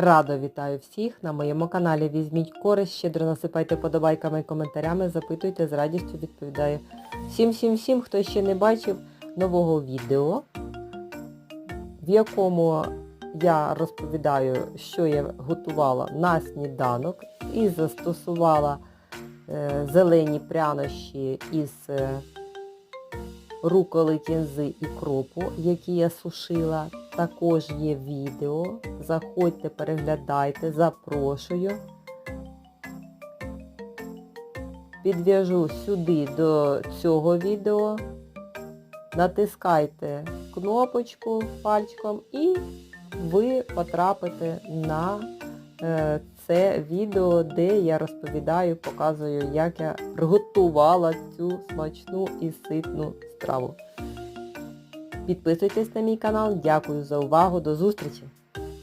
Радо вітаю всіх на моєму каналі. Візьміть користь, щедро насипайте подобайками і коментарями, запитуйте, з радістю відповідаю. Всім всім всім, хто ще не бачив нового відео, в якому я розповідаю, що я готувала на сніданок і застосувала е, зелені прянощі із е, руколи кінзи і кропу, які я сушила. Також є відео. Заходьте, переглядайте, запрошую. Підв'яжу сюди до цього відео. Натискайте кнопочку пальчиком і ви потрапите на це відео, де я розповідаю, показую, як я готувала цю смачну і ситну страву. Підписуйтесь на мій канал. Дякую за увагу. До зустрічі!